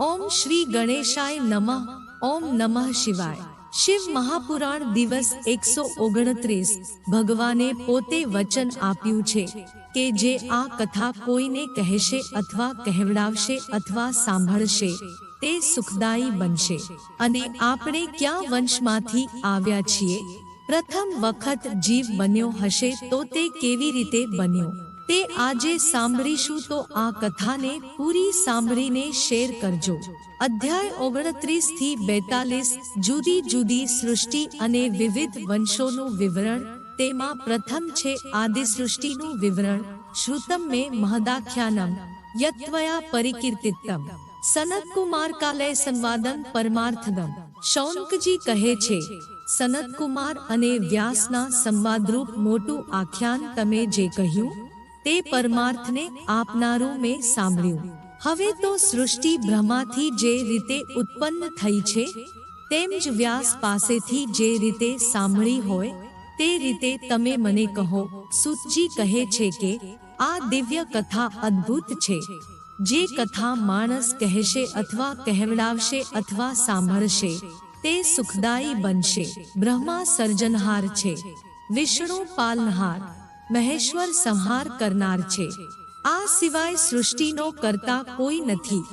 ઓમ શ્રી ગણેશાય નમઃ, ઓમ નમઃ શિવાય. શિવ મહાપુરાણ દિવસ એકસો ઓગણત્રીસ. ભગવાને પોતે વચન આપ્યું છે કે જે આ કથા કોઈને કહેશે અથવા કહેવડાવશે અથવા સાંભળશે, તે સુખદાયી બનશે. અને આપણે ક્યાં વંશમાંથી આવ્યા છીએ? પ્રથમ વખત જીવ બન્યો હશે તો તે કેવી રીતે બન્યો? તે આજે સાંભળીશું તો આ કથાને પૂરી સાંભળીને શેર કરજો. અધ્યાય ઓગણત્રીસથી બેતાલીસ જુદી જુદી સૃષ્ટિ અને વિવિધ વંશોનું વિવરણ. તેમાં પ્રથમ છે આદિ સૃષ્ટિનું વિવરણ. શ્રુતમ મે મહદાખ્યાનમ યત્વયા પરિકીર્તિતમ સનત કુમાર કાલય સંવાદન પરમાર્થદમ. શૌનકજી કહે છે સનત કુમાર અને વ્યાસના સંવાદરૂપ મોટું આખ્યાન તમે જે કહ્યું તે પરમાર્થને આપનારું મેં સાંભળ્યું. હવે તો સૃષ્ટિ બ્રહ્માથી જે રીતે ઉત્પન્ન થઈ છે, તેમ જ વ્યાસ પાસેથી જે રીતે સાંભળી હોય, તે રીતે તમે મને કહો. સુતજી કહે છે કે, આ દિવ્ય કથા અદ્ભુત છે. જે કથા માણસ કહેશે અથવા કહેવડાવશે અથવા સાંભળશે, તે સુખદાયી બનશે. બ્રહ્મા સર્જનહાર છે. વિષ્ણુ પાલનહાર. મહેશ્વર સંહાર કરનાર છે. આ સિવાય સૃષ્ટિનો કરતા કોઈ નથી.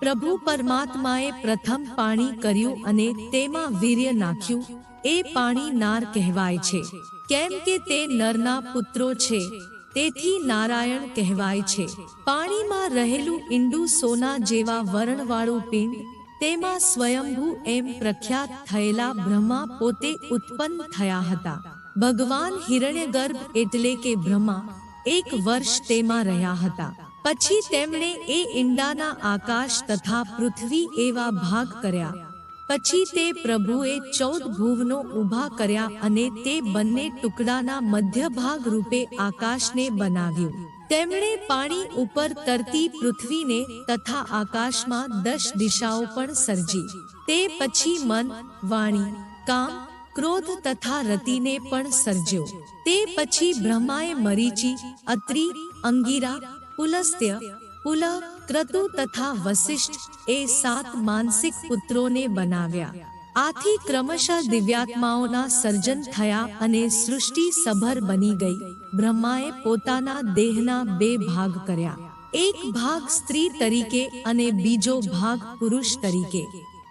પ્રભુ પરમાત્માએ પ્રથમ પાણી કર્યું અને તેમાં વીર્ય નાખ્યું. એ પાણી નાર કહેવાય છે. કેમ કે તે નરના પુત્રો છે. તેથી નારાયણ કહેવાય છે. પાણીમાં રહેલું ઈંડું સોના જેવા વર્ણવાળું પિંડ, તેમાં સ્વયંભૂ એમ પ્રખ્યાત થયેલા બ્રહ્મા પોતે ઉત્પન્ન થયા હતા. ભગવાન હિરણ્યગર્ભ એટલે કે બ્રહ્મા એક વર્ષ તેમાં રહ્યા હતા. પછી તેમણે એ ઈંડાના આકાશ તથા પૃથ્વી એવા ભાગ કર્યા. પછી તે પ્રભુએ ચૌદ ભુવનો ઊભા કર્યા અને તે બંને ટુકડાના મધ્ય ભાગ રૂપે આકાશને બનાવ્યું. તેમણે પાણી ઉપર તરતી પૃથ્વીને તથા આકાશમાં દસ દિશાઓ પણ સર્જી. તે પછી મન, વાણી, કામ ક્રોધ તથા રતિને પણ સર્જ્યો તે પછી બ્રહ્માએ મરીચી અત્રિ અંગીરા પુલસ્ત્ય પુલ ક્રતુ તથા વસિષ્ઠ એ સાત માનસિક પુત્રોને બનાવ્યા આથી ક્રમશઃ દિવ્યાત્માઓના સર્જન થયા અને સૃષ્ટિ સભર બની ગઈ બ્રહ્માએ પોતાના દેહના બે ભાગ કર્યા એક ભાગ સ્ત્રી તરીકે અને બીજો ભાગ પુરુષ તરીકે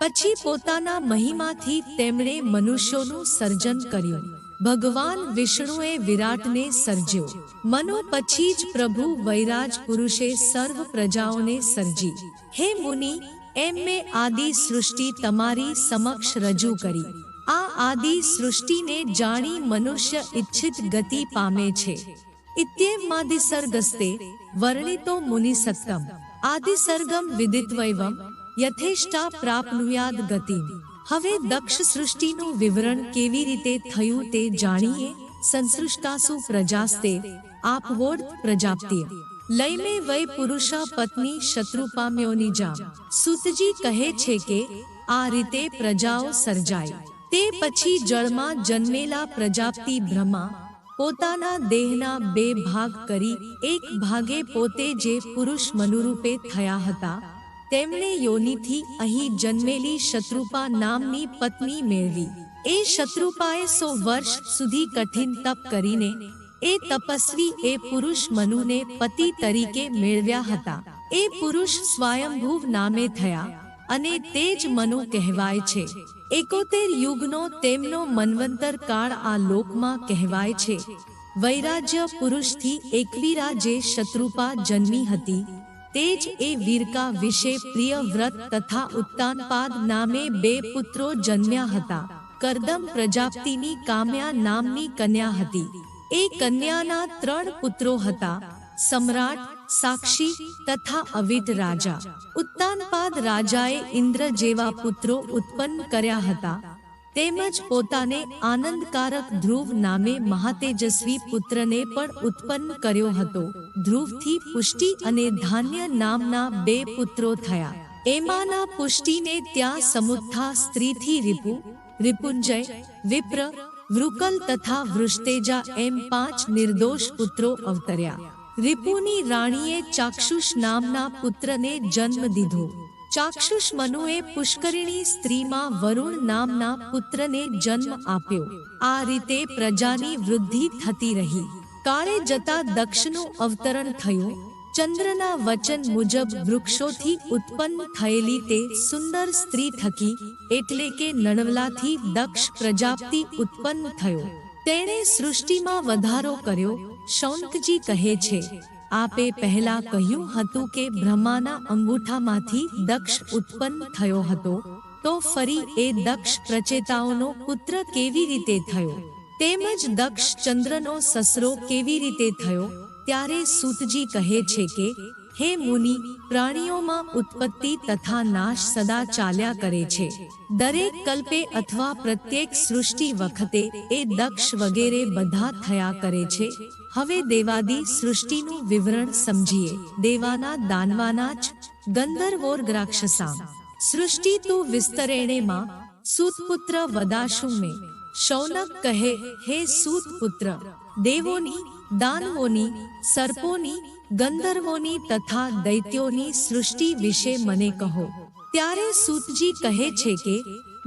પછી પોતાના મહિમાથી તેમણે મનુષ્યોનું સર્જન કર્યું. ભગવાન વિષ્ણુએ વિરાટને સર્જ્યો. મનો પછી જ પ્રભુ વૈરાજ પુરુષે સર્વ પ્રજાઓને સર્જી. હે મુનિ એમ મેં આદિ સૃષ્ટિ તમારી સમક્ષ રજૂ કરી. આ આદિ સૃષ્ટિને જાણી મનુષ્ય ઈચ્છિત ગતિ પામે છે. ઇત્યેમાદિસર્ગસ્તે વર્ણિતો મુનિ સત્તમ આદિસર્ગમ વિદિત્વૈવમ યથેષ્ટા પ્રાપ્નુયાદ ગતિ હવે દક્ષ સૃષ્ટિનું વિવરણ કેવી રીતે થયું તે જાણીએ. સંસૃષ્ટાસુ પ્રજાસ્તે આપવોડ પ્રજાપતિ લઈને વય પુરુષા પત્ની શત્રુપામ્યોની જા સુતજી કહે છે કે, આ રીતે પ્રજાઓ સર્જાય. તે પછી જળમાં જન્મેલા પ્રજાપતિ બ્રહ્મા પોતાના દેહના બે ભાગ કરી, એક ભાગે પોતે જે પુરુષ મનુરૂપે થયા હતા તેમણે યોનિથી અહીં જન્મેલી શત્રુપા નામની પત્ની મેળવી. એ શત્રુપાએ સો વર્ષ સુધી કઠિન તપ કરીને, એ તપસ્વી એ પુરુષ મનુને પતિ તરીકે મેળવ્યા હતા. એ પુરુષ સ્વયંભૂવ નામે થયા અને તે જ મનુ કહેવાય છે. એકોતેર યુગનો તેમનો મન્વંતર કાળ આ લોકમાં કહેવાય છે. વૈરાજ્ય પુરુષથી એકવીરા જે શત્રુપા જન્મી હતી. તે જ એ વીરકા વિશે પ્રિય વ્રત તથા ઉત્તાનપાદ નામે બે પુત્રો જન્મ્યા હતા. કરદમ પ્રજાપતિની કામ્યા નામની કન્યા હતી. એ કન્યાના ત્રણ પુત્રો હતા. સમ્રાટ, સાક્ષી તથા અવિટ રાજા. ઉત્તાનપાદ રાજાએ ઇન્દ્ર જેવા પુત્રો ઉત્પન્ન કર્યા હતા. તેમજ પોતાને આનંદકારક ધ્રુવ નામે મહાતેજસ્વી પુત્રને પણ ઉત્પન્ન કર્યો હતો. ધ્રુવથી પુષ્ટિ અને ધાન્ય નામના બે પુત્રો થયા. એમાંના પુષ્ટિને ત્યાં સમુત્થા સ્ત્રીથી રિપુ રિપુંજય વિપ્ર વૃકલ તથા વૃષ્ટેજા એમ પાંચ નિર્દોષ પુત્રો અવતર્યા. રિપુની રાણીએ ચાક્ષુષ નામના પુત્રને જન્મ દીધો. ચાક્ષુષ મનુએ પુષ્કરિણી સ્ત્રીમાં વરુણ નામના પુત્રને જન્મ આપ્યો. આ રીતે પ્રજાની વૃદ્ધિ થતી રહી. કાળે જતા દક્ષનું અવતરણ થયું. ચંદ્રના વચન મુજબ વૃક્ષોથી ઉત્પન્ન થયેલી તે સુંદર સ્ત્રી થકી, એટલે કે નણવલાથી દક્ષ પ્રજાપતિ ઉત્પન્ન થયો. તેણે સૃષ્ટિમાં વધારો કર્યો. શૌનકજી કહે છે આપે પહેલા કહ્યું હતું કે બ્રહ્માના અંગૂઠામાંથી દક્ષ ઉત્પન્ન થયો હતો, તો ફરી એ દક્ષ પ્રચેતાઓનો પુત્ર કેવી રીતે થયો? તેમજ દક્ષ ચંદ્રનો સસરો કેવી રીતે થયો? ત્યારે સૂતજી કહે છે કે, હે મુનિ, પ્રાણીઓમાં ઉત્પત્તિ તથા નાશ સદા ચાલ્યા કરે છે. દરેક કલ્પે અથવા પ્રત્યેક સૃષ્ટિ વખતે એ દક્ષ વગેરે બધા થયા કરે છે. હવે દેવાદી સૃષ્ટિનું વિવરણ સમજીએ. દેવાના દાનવાના જ ગંધર્વોર ગ્રાક્ષસામ સૃષ્ટિ તો વિસ્તરેણેમાં સૂતપુત્ર વદાશુ મે. શૌનક કહે, હે સૂતપુત્ર, દેવોની, દાનવોની, સર્પોની, ગંધર્વોની તથા દૈત્યોની સૃષ્ટિ વિશે મને કહો. ત્યારે સૂતજી કહે છે કે,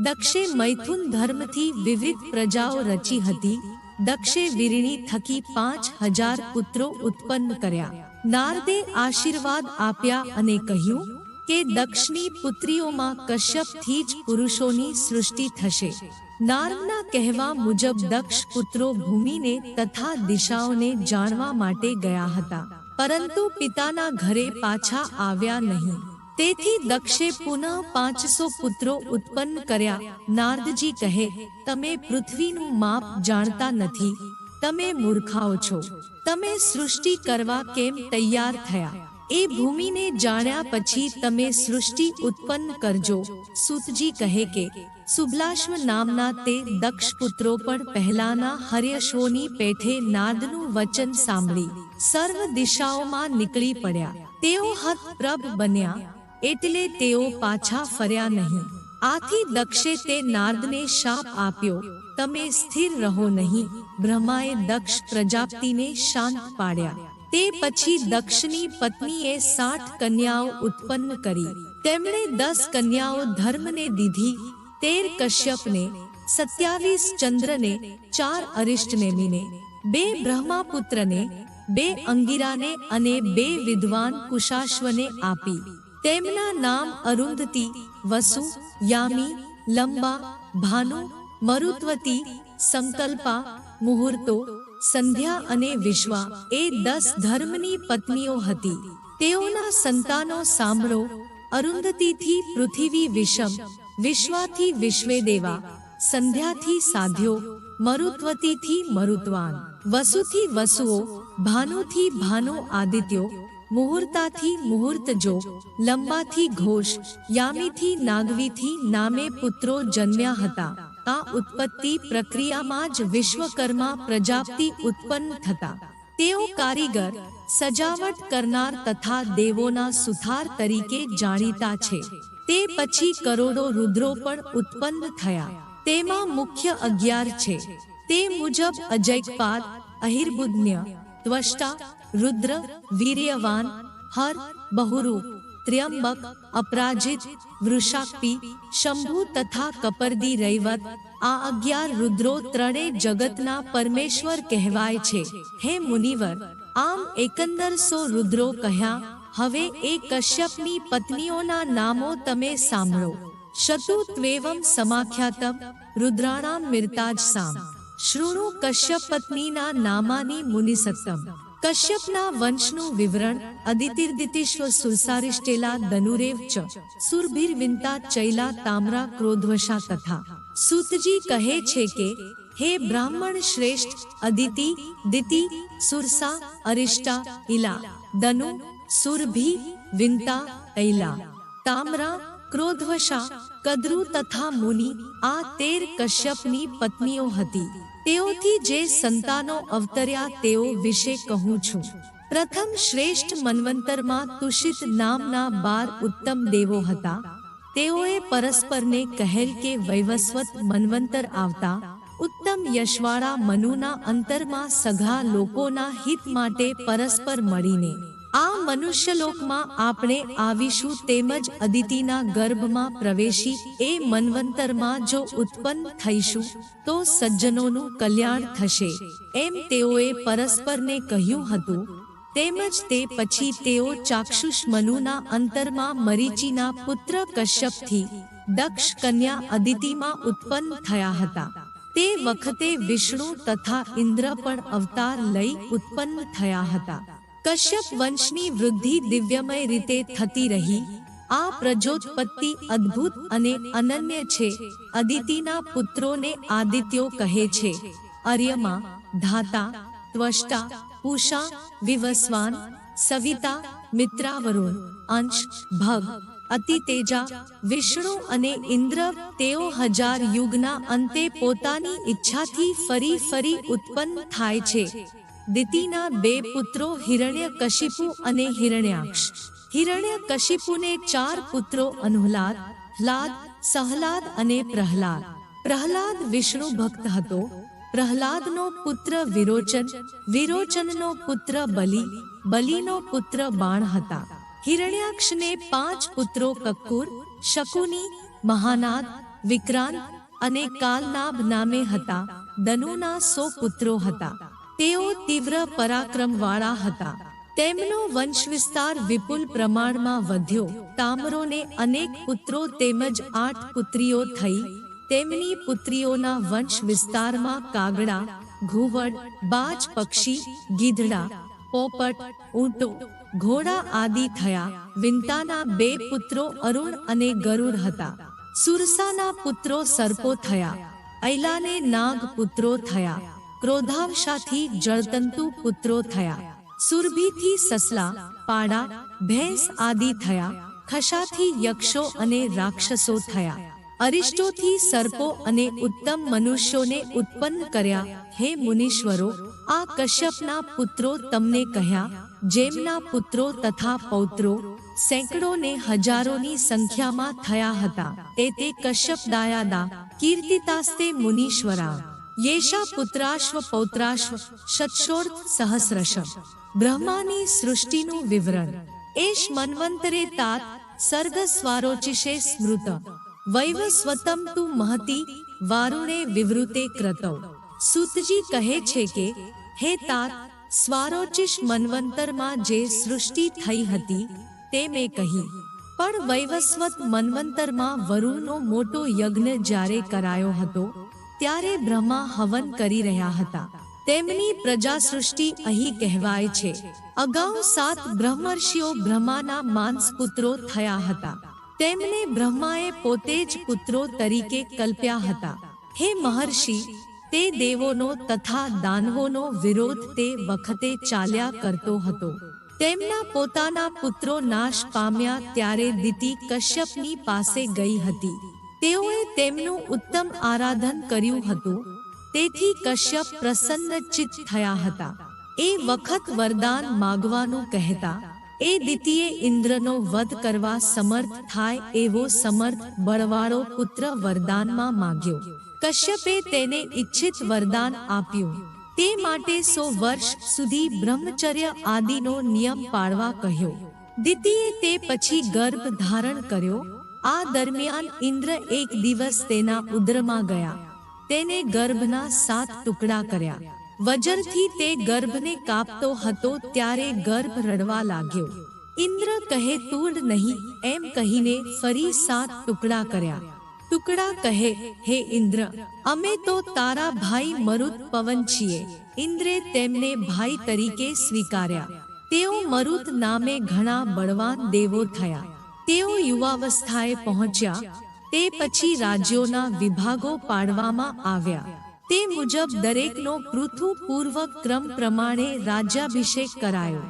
દક્ષે મૈથુન ધર્મથી વિવિધ પ્રજાઓ રચી હતી દક્ષે વીરણી થકી પાંચ હજાર પુત્રો ઉત્પન્ન કર્યા. નારદે આશીર્વાદ આપ્યા અને કહ્યું કે દક્ષની પુત્રીઓમાં કશ્યપથી જ પુરુષોની સૃષ્ટિ થશે. નારદના કહેવા મુજબ દક્ષ પુત્રો ભૂમિને તથા દિશાઓને જાણવા માટે ગયા હતા. પરંતુ પિતાના ઘરે પાછા આવ્યા નહીં. તેથી દક્ષે પુનઃ પાંચસો પુત્રો ઉત્પન્ન કર્યા. નારદજી કહે, તમે પૃથ્વીનું માપ જાણતા નથી. તમે મૂર્ખાઓ છો. તમે સૃષ્ટિ કરવા કેમ તૈયાર થયા? એ ભૂમિને જાણ્યા પછી તમે સૃષ્ટિ ઉત્પન્ન કરજો. સુતજી કહે કે સુબલાશ્વ નામના તે દક્ષ પુત્રો પણ પહેલાના હર્યશોની પેઠે નાદનું વચન સાંભળી. સર્વ દિશાઓમાં નીકળી પડ્યા. તેઓ હતપ્રભ બન્યા. એટલે તેઓ પાછા ફર્યા નહીં. આથી દક્ષે તે નારદને શાપ આપ્યો, તમે સ્થિર રહો નહીં. બ્રહ્માએ દક્ષ પ્રજાપતિને શાંત પાડ્યા. તે પછી દક્ષની પત્નીએ સાઠ કન્યાઓ ઉત્પન્ન કરી. તેમણે દસ કન્યાઓ ધર્મને દીધી, તેર કશ્યપને, સત્યાવીસ ચંદ્રને, ચાર અરિષ્ટનેમિને બે બ્રહ્માપુત્રને, બે અંગિરાને અને બે વિદ્વાન કુશાશ્વને આપી. તેમના નામ અરુંધતી, વસુ, યામી, લંબા, ભાનુ, મરુત્વતી, સંકલ્પા, મુહૂર્તો, સંધ્યા અને વિશ્વા એ દસ ધર્મની પત્નીઓ હતી. તેઓના સંતાનો સાંભળો, અરુંધતીથી પૃથ્વી વિષમ, વિશ્વાથી વિશ્વેદેવા, સંધ્યાથી સાધ્યો, મરુત્વતીથી મરુત્વાન, વસુથી વસુઓ, ભાનુથી ભાનો આદિત્યો મુહૂર્તાથી મુહૂર્તજો લંબાથી ઘોષ, યામીથી નાગવીથી નામે પુત્રો જન્મ્યા હતા. આ ઉત્પત્તિ પ્રક્રિયામાં જ વિશ્વકર્મા પ્રજાપતિ ઉત્પન્ન થતા. તેઓ કારીગર, સજાવટ કરનાર તથા દેવોના સુથાર તરીકે જાણીતા છે. તે પછી કરોડો રુદ્રો પણ ઉત્પન્ન થયા. તેમાં મુખ્ય અગિયાર છે. તે મુજબ અજયપાદ અહિર્બુદ્ન્ય ત્વષ્ટા રુદ્ર વીર્યવાન હર બહુરૂપ ત્ર્યંબક અપરાજિત વૃષાક્ષી શંભુ તથા કપરદી રૈવત આ અગિયાર રુદ્રો ત્રણે જગતના પરમેશ્વર કહેવાય છે હે મુનિવર આમ એકંદર સો રુદ્રો કહ્યા હવે એ કશ્યપની પત્નીઓના નામો તમે સાંભળો શતુત્વેવમ સમાખ્યાતમ રુદ્રાણામ મિર્તાજ સામ શૃણુ કશ્યપ પત્નીના નામાની મુનિસત્તમ. કશ્યપના વંશનું વિવરણ અદિતિર્દિતિશ્વ સુરસારિષ્ટેલા દનુરેવ ચ. સુરભીરવિંતા ચૈલા તામ્રા ક્રોધવશા તથા. સૂતજી કહે છે કે, હે બ્રાહ્મણ શ્રેષ્ઠ, અદિતિ, દિતિ, સુરસા, અરિષ્ટા ઇલા દનુ સુરભી, વિંતા, ઐલા, તામ્રા, ક્રોધવશા કદ્રુ તથા મુનિ આ તેર કશ્યપની પત્નીઓ હતી. તેઓથી જે સંતાનો અવતર્યા તેઓ વિશે કહું છું. પ્રથમ શ્રેષ્ઠ મન્વંતરમાં તુષિત નામના બાર ઉત્તમ દેવો હતા. તેઓએ પરસ્પરને કહેલ કે વૈવસ્વત મન્વંતર આવતા, ઉત્તમ યશવાળા મનુના અંતરમાં સઘા લોકોના હિત માટે પરસ્પર મળીને આ મનુષ્યલોકમાં આપણે આવીશું તેમજ અદિતિના ગર્ભમાં પ્રવેશી એ મન્વંતરમાં જો ઉત્પન્ન થઈશું, તો સજ્જનોનું કલ્યાણ થશે. એમ તેઓએ પરસ્પરને કહ્યું હતું. તેમજ તે પછી તેઓ ચાક્ષુષ મનુના અંતરમાં મરીચીના પુત્ર કશ્યપથી દક્ષ કન્યા અદિતિમાં ઉત્પન્ન થયા હતા. તે વખતે વિષ્ણુ તથા ઇન્દ્ર પણ અવતાર લઈ ઉત્પન્ન થયા હતા. કશ્યપ વંશની વૃદ્ધિ દિવ્યમય રીતે થતી રહી. આ પ્રજોત્પત્તિ અદ્ભુત અને અનન્ય છે. અદિતિના પુત્રોને આદિત્યો કહે છે. અર્યમા, ધાતા, ત્વષ્ટા પૂષા વિવસ્વાન, સવિતા, મિત્રાવરુણ, અંશ ભગ અતિતેજા, વિષ્ણુ અને ઇન્દ્ર તેઓ હજાર યુગના અંતે પોતાની ઈચ્છાથી ફરી ફરી ઉત્પન્ન થાય છે. દિતિના બે પુત્રો હિરણ્ય કશિપુ અને હિરણ્યાક્ષ. હિરણ્ય કશિપુને ચાર પુત્રો અનુહલાદ હલાદ સહલાદ અને પ્રહલાદ. પ્રહલાદ વિષ્ણુ ભક્ત હતો. પ્રહલાદનો પુત્ર વિરોચન, વિરોચનનો પુત્ર બલિ, બલિનો પુત્ર બાણ હતા. હિરણ્યાક્ષને પાંચ પુત્રો કક્કુર, શકુની, મહાનાદ, વિક્રાંત અને કાલનાભ નામે હતા. દનુના સો પુત્રો હતા. તેઓ તીવ્ર પરાક્રમવાળા હતા. તેમનો વંશ વિસ્તાર વિપુલ પ્રમાણમાં વધ્યો. તામરોને અનેક પુત્રો તેમજ આઠ પુત્રીઓ થઈ. તેમની પુત્રીઓના વંશ વિસ્તારમાં કાગડા, ઘુવડ, બાજ પક્ષી, ગીધડા, પોપટ, ઊંટો, ઘોડા આદિ થયા. વિંતાના બે પુત્રો અરુણ અને ગરુડ હતા. સુરસાના પુત્રો સર્પો થયા. ઐલાને નાગ પુત્રો થયા. ક્રોધાવશાથી જળતંતુ પુત્રો થયા. સુરભીથી સસલા, પાડા, ભેંસ આદિ થયા. ખશાથી યક્ષો અને રાક્ષસો થયા. અરિષ્ટોથી સર્પો અને ઉત્તમ મનુષ્યોને ઉત્પન્ન કર્યા. હે મુનીશ્વરો, આ કશ્યપના પુત્રો તમને કહ્યા, જેમના પુત્રો તથા પૌત્રો સેંકડો ને હજારોની સંખ્યામાં થયા હતા. તે તે કશ્યપ દાયાદા કીર્તિતાસ્તે મુનીશ્વરા. યેશા પુત્રાશ્વ પૌત્રાશ્વ શતશોર્થ સહસ્રશ બ્રહ્માની સૃષ્ટિનું વિવરણ એશ મન્વંતરે તાત સર્ગ સ્વારોચિષે સ્મૃત વૈવસ્વતમ તુ મહતી વારુણે વિવૃતે ક્રતૌ સુતજી કહે છે કે હે તાત સ્વારોચિષ મન્વંતરમાં જે સૃષ્ટિ થઈ હતી તે મેં કહી પણ વૈવસ્વત મન્વંતરમાં વરુણનો મોટો યજ્ઞ જ્યારે કરાયો હતો ત્યારે બ્રહ્મા હવન કરી રહ્યા હતા. તેમની પ્રજા સૃષ્ટિ અહીં કહેવાય છે. અગાઉ સાત બ્રહ્મર્ષિઓ બ્રહ્માના માંસ પુત્રો થયા હતા. તેમને બ્રહ્માએ પોતે જ પુત્રો તરીકે કલ્પ્યા હતા. હે મહર્ષિ, તે દેવોનો તથા દાનવોનો વિરોધ તે વખતે ચાલ્યા કરતો હતો. તેમના પોતાના પુત્રો નાશ પામ્યા ત્યારે દિતિ કશ્યપની પાસે ગઈ હતી. તેઓએ તેમનું ઉત્તમ આરાધન કર્યું હતું. તેથી કશ્યપ પ્રસન્નચિત થયા હતા. એ વખત વરદાન માગવાનું કહેતા, એ દિતિએ ઇન્દ્રનો વધ કરવા સમર્થ થાય એવો સમર્થ બળવાળો પુત્ર વરદાનમાં માગ્યો. કશ્યપે તેને ઈચ્છિત વરદાન આપ્યું. તે માટે સો વર્ષ સુધી બ્રહ્મચર્ય આદિનો નિયમ પાળવા કહ્યો. દિતિએ તે પછી ગર્ભ ધારણ કર્યો. આ દરમિયાન ઇન્દ્ર એક દિવસ તેના ઉદરમાં ગયા. તેને ગર્ભના સાત ટુકડા કર્યા. વજરથી તે ગર્ભને કાપતો હતો ત્યારે ગર્ભ રડવા લાગ્યો. ઇન્દ્ર કહે તુડ નહીં, એમ કહીને ફરી સાત ટુકડા કર્યા. ટુકડા કહે, હે ઇન્દ્ર, અમે તો તારા ભાઈ મરુત પવન છીએ. ઇન્દ્રે તેમને ભાઈ તરીકે સ્વીકાર્યા. તેઓ મરુત નામે ઘણા બળવાન દેવો થયા. તેઓ યુવાવસ્થાએ પહોંચ્યા. તે પછી રાજ્યોના વિભાગો પાડવામાં આવ્યા. તે મુજબ દરેકનો પૃથુપૂર્વક ક્રમ પ્રમાણે રાજ્યાભિષેક કરાયો.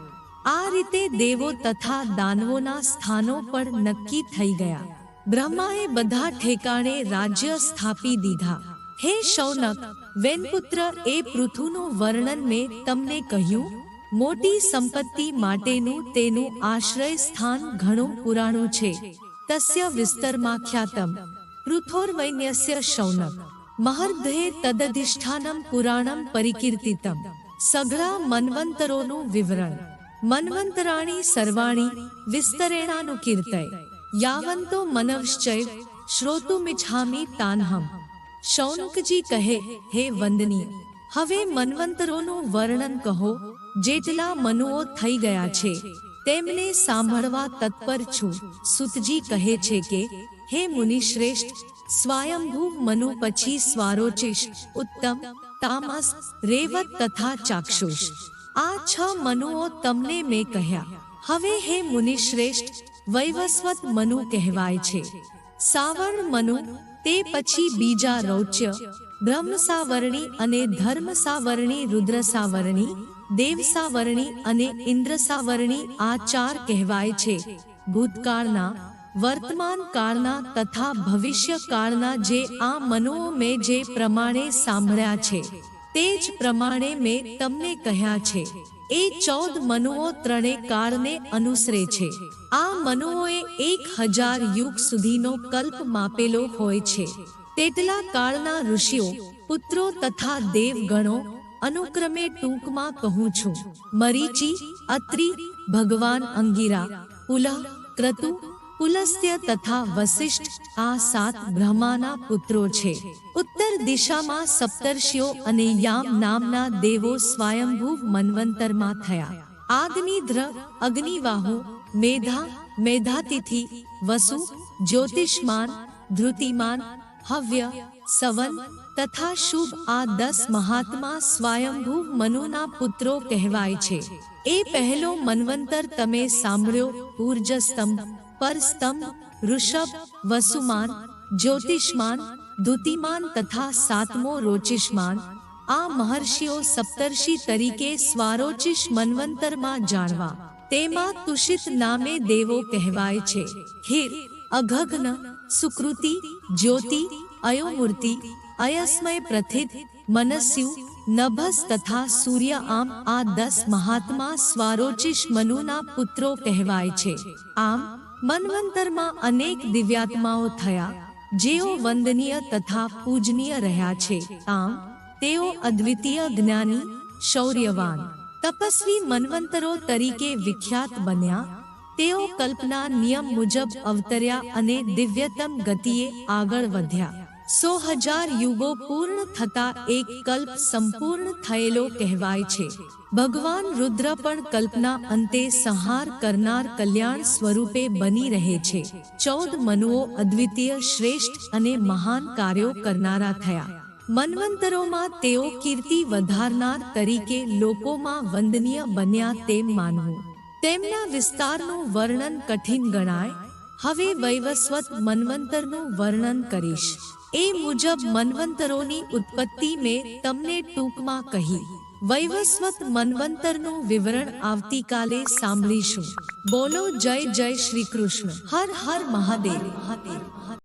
આ રીતે દેવો તથા દાનવોના સ્થાનો પણ નક્કી થઈ ગયા. બ્રહ્માએ બધા ઠેકાણે રાજ્ય સ્થાપી દીધા. હે શૌનક, વેનપુત્ર, એ પૃથુનું વર્ણન મેં તમને કહ્યું? મોટી સંપત્તિ માટેનું તેનું આશ્રય સ્થાન ઘણું પુરાણું છે. તસ્ય વિસ્તરમાં ખ્યાતમ પૃથોર્વૈન્યસ્ય શૌનક. મહર્ધે તદધિષ્ઠાનમ પુરાણમ પરિકીર્તિતમ. સઘળા મન્વંતરોનું વિવરણ. મન્વંતરાણી સર્વાણી વિસ્તરેણાનું કીર્તય યાવંતો મનવશ્ચૈવ શ્રોતુમિચ્છામી તાનહમ. શૌનકજી કહે, હે વંદનીય હવે મન્વંતરોનું વર્ણન કહો જેટલા મનુઓ થઈ ગયા છે તેમને સાંભળવા તત્પર છું. સુતજી કહે છે કે હે મુનિશ્રેષ્ઠ સ્વયંભૂ મનુ પછી સ્વારોચિષ ઉત્તમ તામસ રેવત તથા ચાક્ષુષ. આ છ મનુઓ તમને મેં કહ્યા. હવે હે મુનિશ્રેષ્ઠ વૈવસ્વત મનુ કહેવાય છે. સાવર્ણ મનુ તે પછી બીજા રૌચ્ય બ્રહ્મસાવરણી અને ધર્મસાવરણી, રુદ્રસાવરણી, દેવસાવરણી અને ઇન્દ્રસાવરણી આ ચાર કહેવાય છે. ભૂતકાળના વર્તમાન કાળના તથા ભવિષ્ય કાળના જે આ મનુઓ મેં જે પ્રમાણે સાંભળ્યા છે, તે જ પ્રમાણે મેં તમને કહ્યા છે. એ ચૌદ મનુઓ ત્રણે કાળને અનુસરે છે. આ મનુઓએ એક હજાર યુગ સુધીનો કલ્પ માપેલો હોય છે. તેટલા કાળના ઋષિઓ, પુત્રો તથા દેવગણો અનુક્રમે ટૂંકમાં કહું છું, મરીચી, અત્રિ, ભગવાન અંગીરા, પુલહ, ક્રતુ, પુલસ્ત્ય તથા વસિષ્ઠ આ સાત બ્રહ્માના પુત્રો છે. ઉત્તર દિશામાં સપ્તર્ષિઓ અને યામ નામના દેવો સ્વયંભૂ મન્વંતરમાં થયા. આગ્નિધ્ર અગ્નિવાહુ, મેધા, મેધાતિથિ, વસુ, જ્યોતિષમાન, ધૃતિમાન હવ્ય સવન તથા શુભ આ દસ મહાત્મા સ્વયંભૂ મનુના પુત્રો કહેવાય છે. એ પહેલો મન્વંતર તમે સાંભળ્યો ઉર્જસ્તંભ પરસ્તંભ, ઋષભ, વસુમાન, જ્યોતિષમાન, દુતિમાન તથા સાતમો રોચિષમાન. આ મહર્ષિઓ સપ્તર્ષિ તરીકે સ્વારોચિષ મન્વંતરમાં જાણવા. તેમાં તુષિત નામે દેવો કહેવાય છે. હિર અઘગ્ન સુકૃતિ, જ્યોતિ, અયોમૂર્તિ, અયસ્મય પ્રથિત, મનસ્યુ, નભસ તથા સૂર્ય આમ આ દસ મહાત્મા સ્વારોચિષ મનુના પુત્રો કહેવાય છે. આમ, મનવંતરમાં અનેક દિવ્યાત્માઓ થયા, જેઓ વંદનીય તથા પૂજનીય રહ્યા છે. આમ, તેઓ અદ્વિતીય જ્ઞાની, શૌર્યવાન, તપસ્વી મનવંતરો તરીકે વિખ્યાત બન્યા તેઓ કલ્પના નિયમ મુજબ અવતર્યા અને દિવ્યતમ ગતિએ આગળ વધ્યા. સો હજાર યુગો પૂર્ણ થતા એક કલ્પ સંપૂર્ણ થયેલો કહેવાય છે. ભગવાન રુદ્ર પણ કલ્પના અંતે સંહાર કરનાર કલ્યાણ સ્વરૂપે બની રહે છે. ચૌદ મનુઓ અદ્વિતીય શ્રેષ્ઠ અને મહાન કાર્યો કરનારા થયા. મન્વંતરોમાં તેઓ કીર્તિ વધારનાર તરીકે લોકોમાં વંદનીય બન્યા તેમ માનવું. તેમના વિસ્તારનું વર્ણન કઠિન ગણાય. હવે વૈવસ્વત મનવંતરનું વર્ણન કરીશ. એ મુજબ મનવંતરોની ઉત્પત્તિ મેં તમને ટૂંકમાં કહી. વૈવસ્વત મનવંતરનું વિવરણ આવતીકાલે સાંભળીશું. બોલો જય જય શ્રી કૃષ્ણ. હર હર મહાદેવ.